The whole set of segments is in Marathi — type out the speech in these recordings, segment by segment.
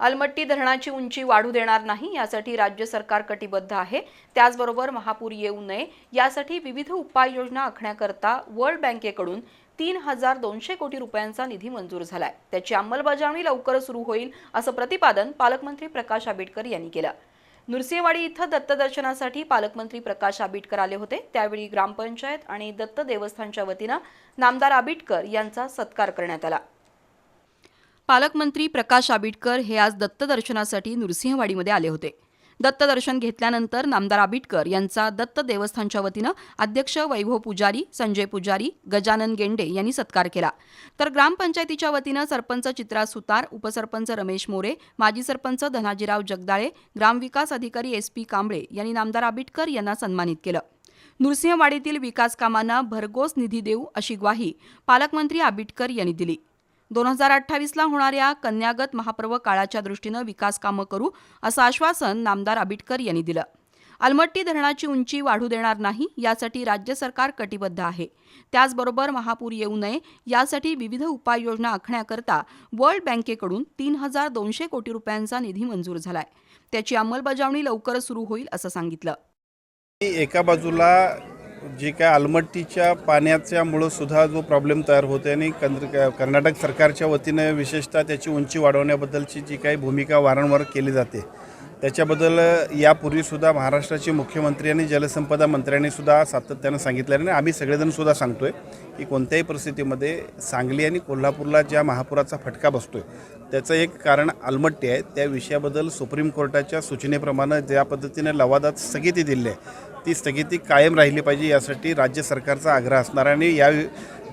अलमट्टी धरणाची उंची वाढू देणार नाही यासाठी राज्य सरकार कटिबद्ध आहे. त्याचबरोबर महापूर येऊ नये यासाठी विविध उपाययोजना आखण्याकरता वर्ल्ड बँकेकडून तीन हजार दोनशे कोटी रुपयांचा निधी मंजूर झालाय. त्याची अंमलबजावणी लवकरच सुरू होईल असं प्रतिपादन पालकमंत्री प्रकाश आंबेडकर यांनी केलं. नृसिंहवाडी इथं दत्तदर्शनासाठी पालकमंत्री प्रकाश आंबेडकर आले होते. त्यावेळी ग्रामपंचायत आणि दत्त देवस्थानच्या वतीनं नामदार आबिटकर यांचा सत्कार करण्यात आला. पालकमंत्री प्रकाश आंबेडकर हे आज दत्तदर्शनासाठी नृसिंहवाडीमध्ये आले होते. दत्तदर्शन घेतल्यानंतर नामदार आबिटकर यांचा दत्त देवस्थानच्या वतीनं अध्यक्ष वैभव पुजारी संजय पुजारी गजानन गेंडे यांनी सत्कार केला. तर ग्रामपंचायतीच्या वतीनं सरपंच चित्रा सुतार उपसरपंच रमेश मोरे माजी सरपंच धनाजीराव जगदाळे ग्रामविकास अधिकारी एस पी कांबळे यांनी नामदार आबिटकर यांना सन्मानित केलं. नृसिंहवाडीतील विकास कामांना भरघोस निधी देऊ अशी ग्वाही पालकमंत्री आबिटकर यांनी दिली. दोन हजार अठ्ठावीसला होणाऱ्या कन्यागत महापर्व काळाच्या दृष्टीनं विकास कामं करू असं आश्वासन नामदार आबिटकर यांनी दिलं. अलमट्टी धरणाची उंची वाढू देणार नाही यासाठी राज्य सरकार कटिबद्ध आहे. त्याचबरोबर महापूर येऊ नये यासाठी विविध उपाययोजना आखण्याकरता वर्ल्ड बँकेकडून तीन हजार दोनशे कोटी रुपयांचा निधी मंजूर झालाय. त्याची अंमलबजावणी लवकरच सुरू होईल असं सांगितलं. एका बाजूला जे काय आलमट्टीच्या पाण्याच्यामुळं सुद्धा जो प्रॉब्लेम तयार होते आणि कंद्र कर्नाटक सरकारच्या वतीनं विशेषतः त्याची उंची वाढवण्याबद्दलची जी काही भूमिका वारंवार केली जाते त्याच्याबद्दल यापूर्वीसुद्धा महाराष्ट्राचे मुख्यमंत्री आणि जलसंपदा मंत्र्यांनीसुद्धा सातत्यानं सांगितलं आहे. आणि आम्ही सगळेजणसुद्धा सांगतो आहे की कोणत्याही परिस्थितीमध्ये सांगली आणि कोल्हापूरला ज्या महापुराचा फटका बसतो आहे त्याचं एक कारण आलमट्टी आहे. त्या विषयाबद्दल सुप्रीम कोर्टाच्या सूचनेप्रमाणे ज्या पद्धतीने लवादात स्थगिती दिली आहे ती स्थगिती कायम राहिली पाहिजे यासाठी राज्य सरकारचा आग्रह असणार आणि या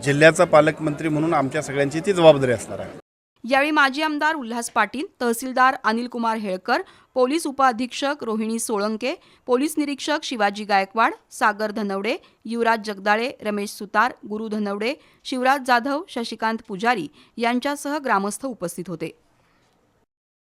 जिल्ह्याचा पालकमंत्री म्हणून आमच्या सगळ्यांची ती जबाबदारी असणार आहे. यावेळी माजी आमदार उल्हास पाटील तहसीलदार अनिल कुमार हेळकर पोलीस उपअधीक्षक रोहिणी सोळंके पोलीस निरीक्षक शिवाजी गायकवाड सागर धनवडे युवराज जगदाळे रमेश सुतार गुरु धनवडे शिवराज जाधव शशिकांत पुजारी यांच्यासह ग्रामस्थ उपस्थित होते.